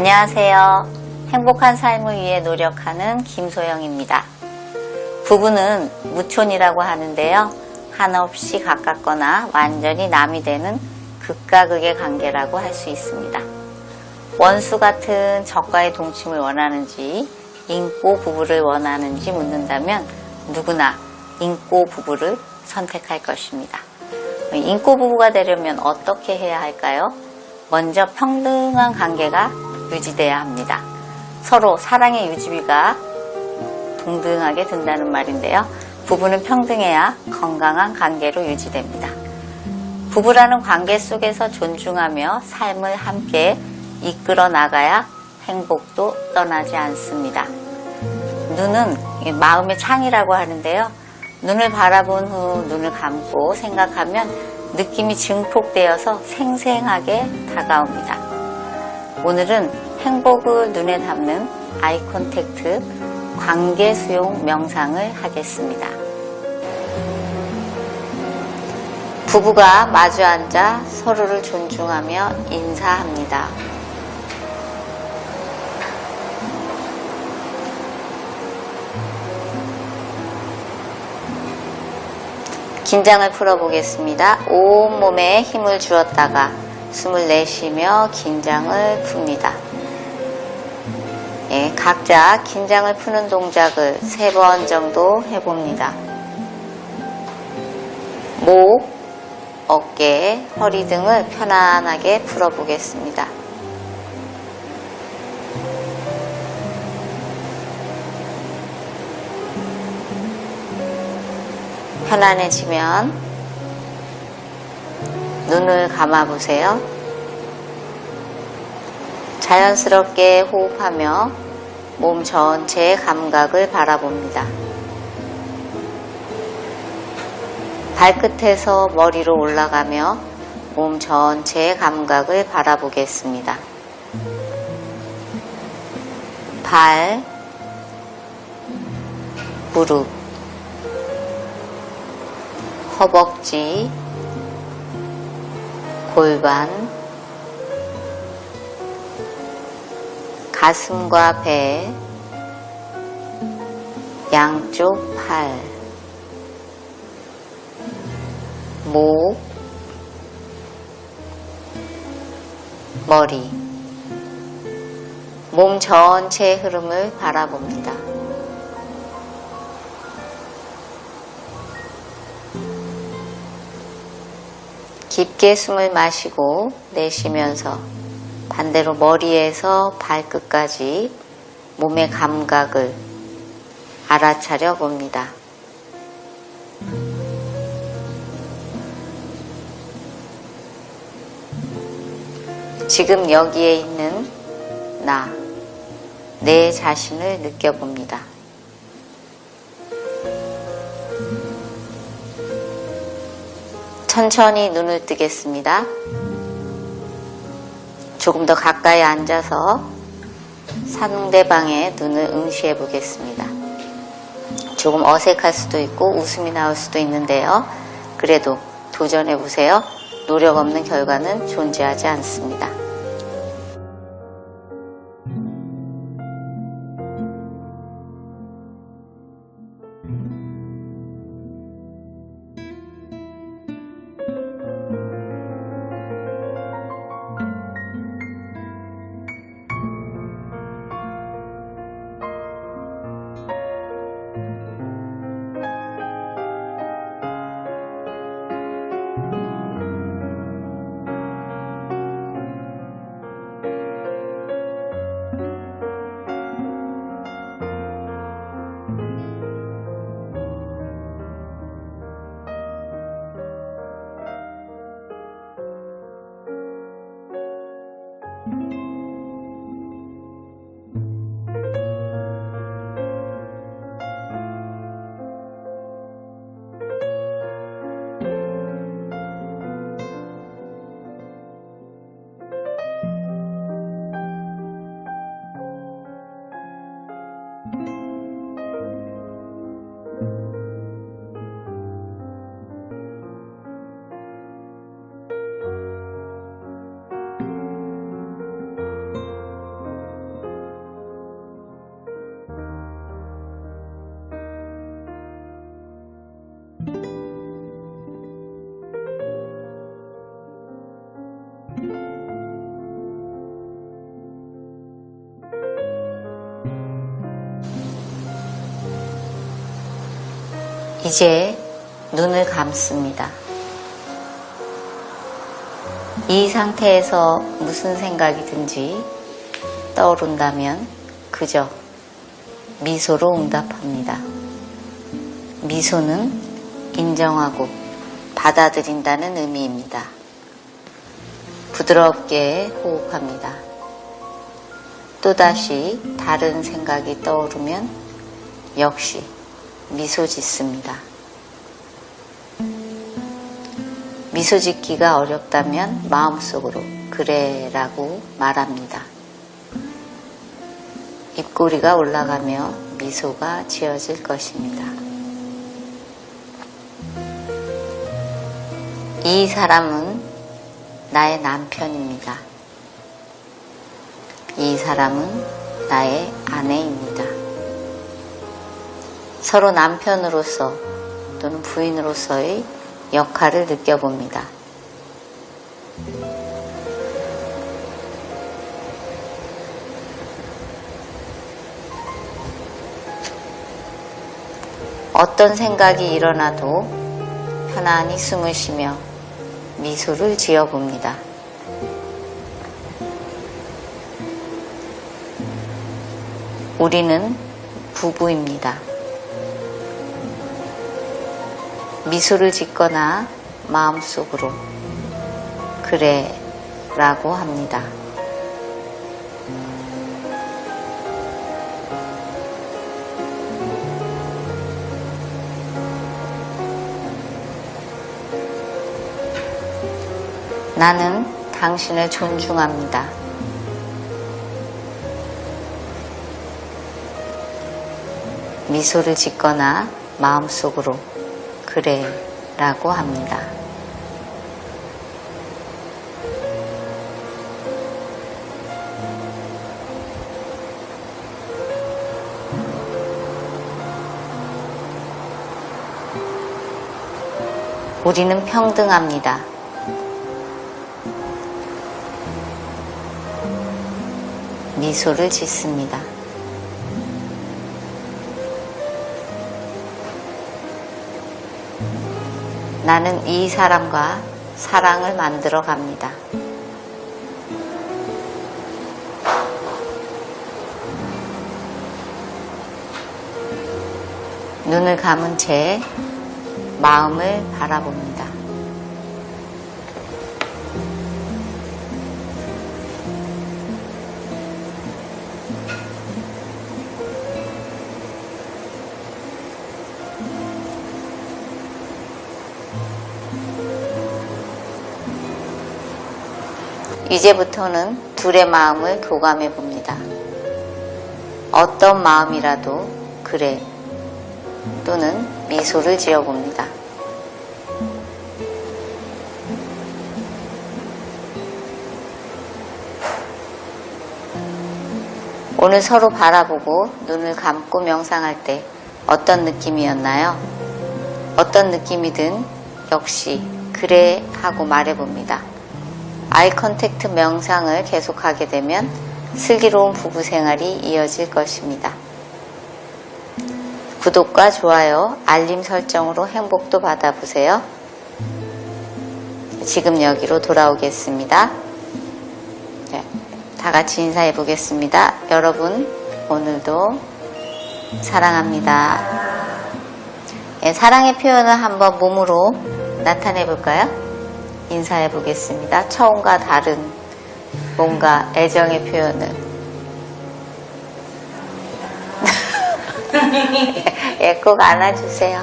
안녕하세요. 행복한 삶을 위해 노력하는 김소영입니다. 부부는 무촌이라고 하는데요. 한없이 가깝거나 완전히 남이 되는 극과 극의 관계라고 할 수 있습니다. 원수 같은 적과의 동침을 원하는지 인꼬 부부를 원하는지 묻는다면 누구나 인꼬 부부를 선택할 것입니다. 인꼬 부부가 되려면 어떻게 해야 할까요? 먼저 평등한 관계가 유지돼야 합니다. 서로 사랑의 유지비가 동등하게 든다는 말인데요. 부부는 평등해야 건강한 관계로 유지됩니다. 부부라는 관계 속에서 존중하며 삶을 함께 이끌어 나가야 행복도 떠나지 않습니다. 눈은 마음의 창이라고 하는데요. 눈을 바라본 후 눈을 감고 생각하면 느낌이 증폭되어서 생생하게 다가옵니다. 오늘은 행복을 눈에 담는 아이 컨택트 관계 수용 명상을 하겠습니다. 부부가 마주 앉아 서로를 존중하며 인사합니다. 긴장을 풀어보겠습니다. 온몸에 힘을 주었다가 숨을 내쉬며 긴장을 풉니다. 예, 각자 긴장을 푸는 동작을 세 번 정도 해봅니다. 목, 어깨, 허리 등을 편안하게 풀어보겠습니다. 편안해지면 눈을 감아 보세요. 자연스럽게 호흡하며 몸 전체의 감각을 바라봅니다. 발끝에서 머리로 올라가며 몸 전체의 감각을 바라보겠습니다. 발, 무릎, 허벅지, 골반, 가슴과 배, 양쪽 팔, 목, 머리, 몸 전체의 흐름을 바라봅니다. 깊게 숨을 마시고 내쉬면서 반대로 머리에서 발끝까지 몸의 감각을 알아차려 봅니다. 지금 여기에 있는 나, 내 자신을 느껴봅니다. 천천히 눈을 뜨겠습니다. 조금 더 가까이 앉아서 상대방의 눈을 응시해 보겠습니다. 조금 어색할 수도 있고 웃음이 나올 수도 있는데요. 그래도 도전해 보세요. 노력 없는 결과는 존재하지 않습니다. 이제 눈을 감습니다. 이 상태에서 무슨 생각이 든지 떠오른다면 그저 미소로 응답합니다. 미소는 인정하고 받아들인다는 의미입니다. 부드럽게 호흡합니다. 또다시 다른 생각이 떠오르면 역시 미소 짓습니다. 미소 짓기가 어렵다면 마음속으로 그래 라고 말합니다. 입꼬리가 올라가며 미소가 지어질 것입니다. 이 사람은 나의 남편입니다. 이 사람은 나의 아내입니다. 서로 남편으로서 또는 부인으로서의 역할을 느껴봅니다. 어떤 생각이 일어나도 편안히 숨을 쉬며 미소를 지어봅니다. 우리는 부부입니다. 미소를 짓거나 마음속으로 그래 라고 합니다. 나는 당신을 존중합니다. 미소를 짓거나 마음속으로 그래 라고 합니다. 우리는 평등합니다. 미소를 짓습니다. 나는 이 사람과 사랑을 만들어 갑니다. 눈을 감은 채 마음을 바라봅니다. 이제부터는 둘의 마음을 교감해 봅니다. 어떤 마음이라도 그래 또는 미소를 지어 봅니다. 오늘 서로 바라보고 눈을 감고 명상할 때 어떤 느낌이었나요? 어떤 느낌이든 역시 그래 하고 말해봅니다. 아이 컨택트 명상을 계속하게 되면 슬기로운 부부 생활이 이어질 것입니다. 구독과 좋아요, 알림 설정으로 행복도 받아보세요. 지금 여기로 돌아오겠습니다. 네, 다 같이 인사해 보겠습니다. 여러분, 오늘도 사랑합니다. 네, 사랑의 표현을 한번 몸으로 나타내 볼까요? 인사해 보겠습니다. 처음과 다른 뭔가 애정의 표현을. 예, 꼭 안아주세요.